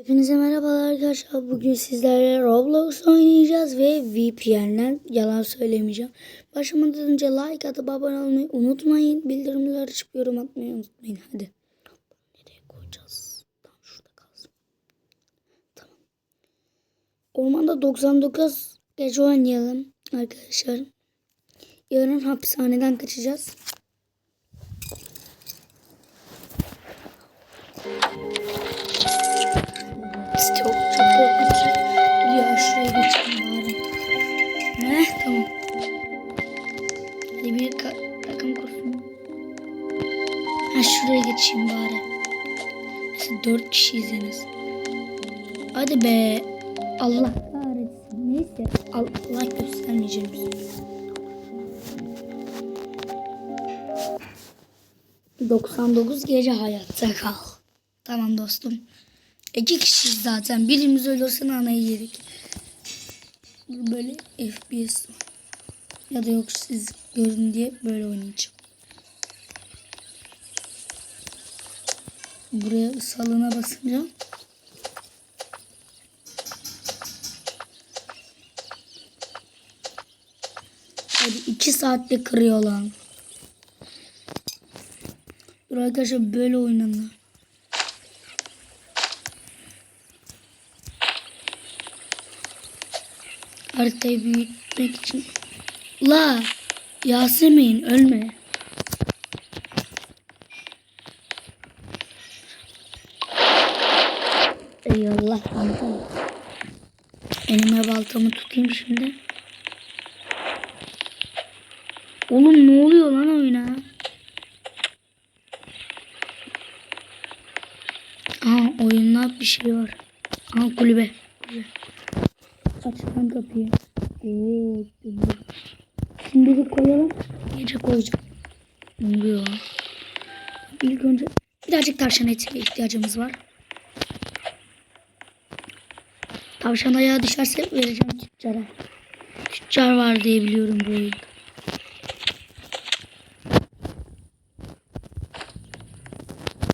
Hepinize merhabalar arkadaşlar. Bugün sizlerle Roblox oynayacağız ve VPN'den yalan söylemeyeceğim. Başlamadan önce like atıp abone olmayı unutmayın. Bildirimleri açıp yorum atmayı unutmayın. Hadi. Nereye koyacağız? Tam şurada kalsın. Tamam. Ormanda 99 gece oynayalım arkadaşlar. Yarın hapishaneden kaçacağız. Ha şuraya geçeyim bari. Neyse dört kişiyiz en az. Hadi be. Allah kahretsin. Neyse. Allah göstermeyeceğim. ...99 gece hayatta kal. Tamam dostum. İki kişiyiz zaten. Birimiz ölürse anayı yedik. Böyle FPS ya da yok siz görün diye böyle oynayacağım. Buraya salına basınca Hadi iki saatte kırıyor lan. Dur arkadaşlar böyle oynanır. Haritayı büyütmek için. La Yasemin ölme. Ey Allah kanka. Elime baltamı tutayım şimdi. Oğlum ne oluyor lan oyuna? Aha oyunda bir şey var. Aha kulübe. kulübe. Aç lan kapıyı. Güzel. Şimdi bir koyalım. Gece koyacağım. Ne oluyor? İlk önce birazcık tavşan etiyle ihtiyacımız var. Tavşan ayağı düşerse vereceğim tüccara. Tüccar var diye biliyorum bu oyunda.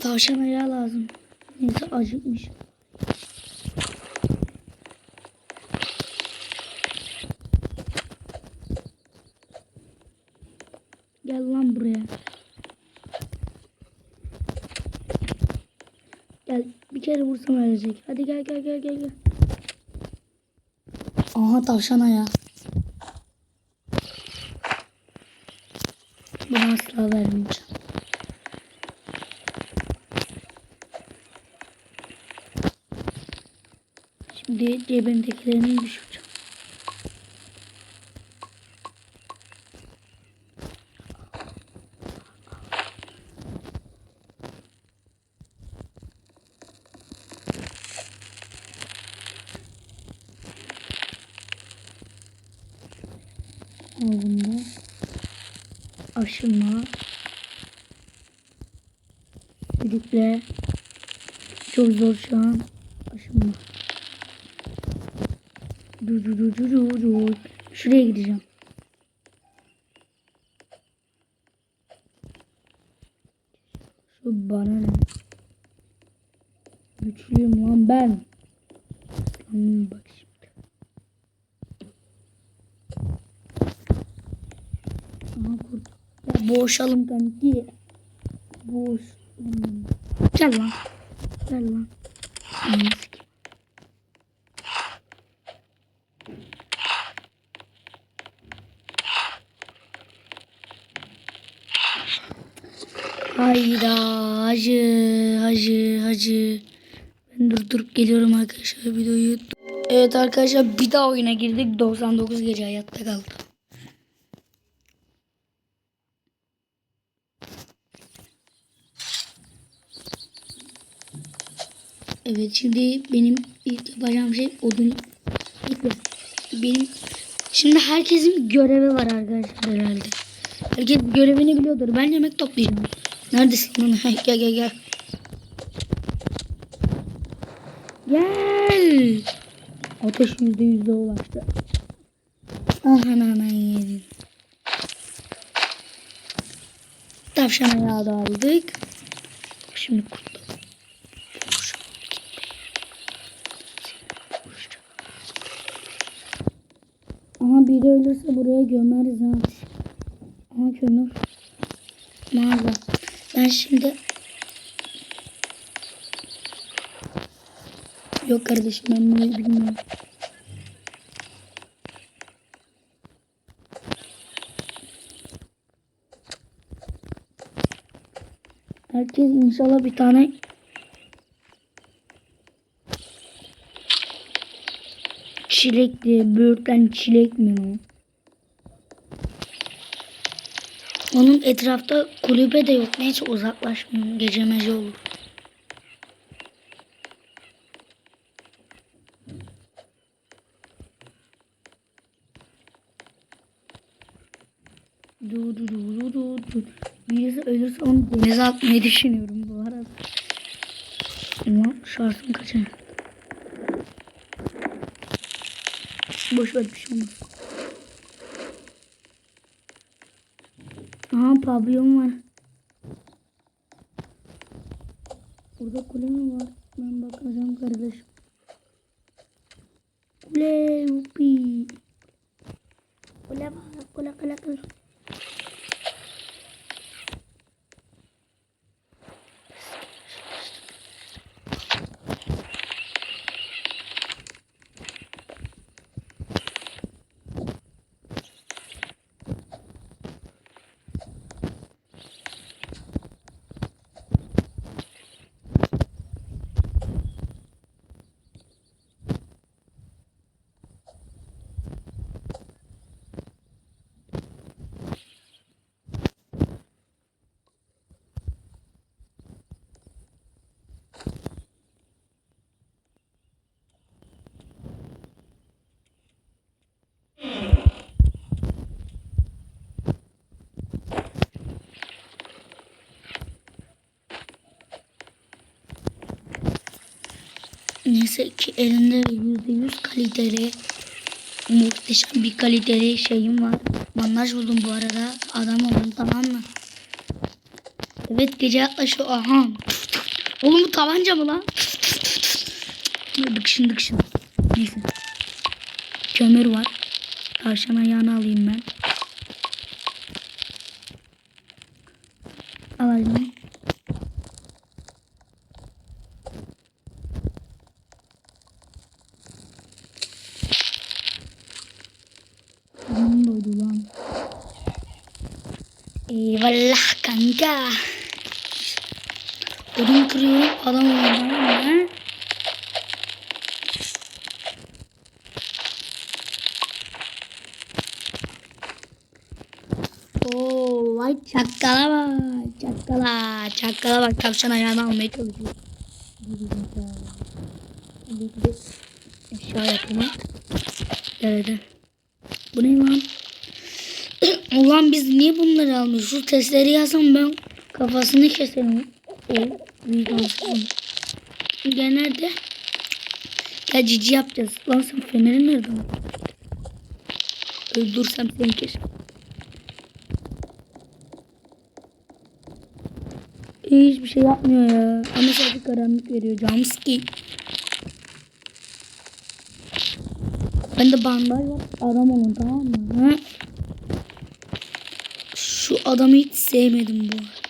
Tavşan ayağı lazım. Neyse acıkmış. Gel lan buraya. Gel bir kere vursam ölecek. Hadi gel gel gel gel gel. Aha tavşan ayağı. Bunu asla vermeyeceğim. Şimdi cebimdekilerini düşüreceğim. Bunda aşılma Birlikte çok zor şu an. Aşılma Dur dur dur dur dur Şuraya gideceğim. Şu bana ne? Güçlüyüm lan ben. Lan bak şimdi Aha kurt. Ya boğuşalım kanki. Boğuş. Gel lan. Gel lan. Hayda hacı hacı hacı. Ben durdurup geliyorum arkadaşlar videoyu. Evet arkadaşlar bir daha oyuna girdik. 99 gece hayatta kaldı. Evet şimdi benim ilk yapacağım şey odun. Benim şimdi herkesin görevi var arkadaşlar herhalde. Herkes görevini biliyordur. Ben yemek toplayacağım. Neredesin lan? Gel gel gel. Gel. Ateş yüzde yüzde ulaştı. Aha ana yedin. Tavşan ayağı da aldık. Şimdi kurtla. Aha biri ölürse buraya gömeriz ha. Aha kömür. Mağaza. Ben şimdi... Yok kardeşim ben bunu bilmiyorum. Herkes inşallah bir tane çilekli, böğürtlen çilek mi o? Onun etrafta kulübe de yok. Neyse uzaklaşmayayım. Gece mece olur. Dur dur dur dur dur. Birisi ölürse onu denize atmayı düşünüyorum bu arada. Ama şarjım kaçar. Boş ver bir şey olmaz. Aha pavyon var. Burada kule mi var? Ben bakacağım kardeşim. Kule yupi. Kule var. Kule kule kule. Neyse ki elinde yüzde yüz kaliteli muhteşem bir kaliteli şeyim var. Bandaj buldum bu arada. Adam oldum tamam mı? Evet gece yaklaşıyor. Aha. Oğlum bu tabanca mı lan? Dıkşın dıkşın. Neyse. Kömür var. Tavşan ayağını alayım ben. Alayım. Benim doydu lan. Eyvallah kanka. Odun kırıyorum adam oynuyor. Oo, vay çakala bak. Çakala bak. Tavşan ayağını almaya çalışıyor. Eşya yapımı. Evet. Bu ne lan? Ulan biz niye bunları almıyoruz? Şu testleri yazsam ben kafasını keserim. O vicdansızım. Gel nerede? Cici yapacağız. Lan sen fenerin nerede? lan? Öldürsem seni keşke. Hiçbir şey yapmıyor ya. Ama sadece karanlık veriyor. Jumpscare. Ben de bandaj var. Adam olun tamam mı? Ha? Şu adamı hiç sevmedim bu. arada.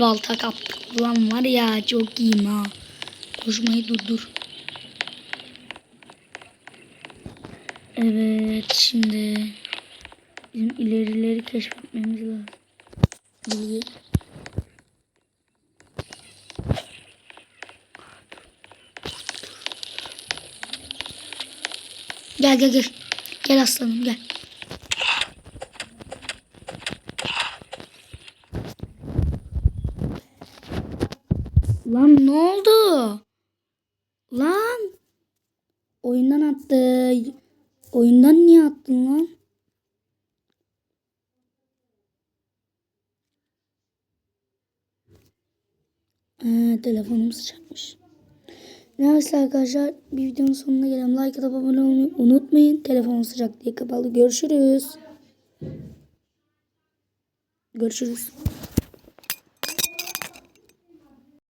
Balta kaptık. Ulan var ya çok iyiyim ha. Koşmayı durdur. Evet şimdi bizim ilerileri keşfetmemiz lazım. Bilgi. Gel gel gel. Gel aslanım gel. Lan ne oldu? Lan. Oyundan attı. Oyundan niye attın lan? Ee, telefonum sıcakmış. Neyse arkadaşlar bir videonun sonuna gelelim. Like atıp abone olmayı unutmayın. Telefonum sıcak diye kapalı. Görüşürüz. Görüşürüz.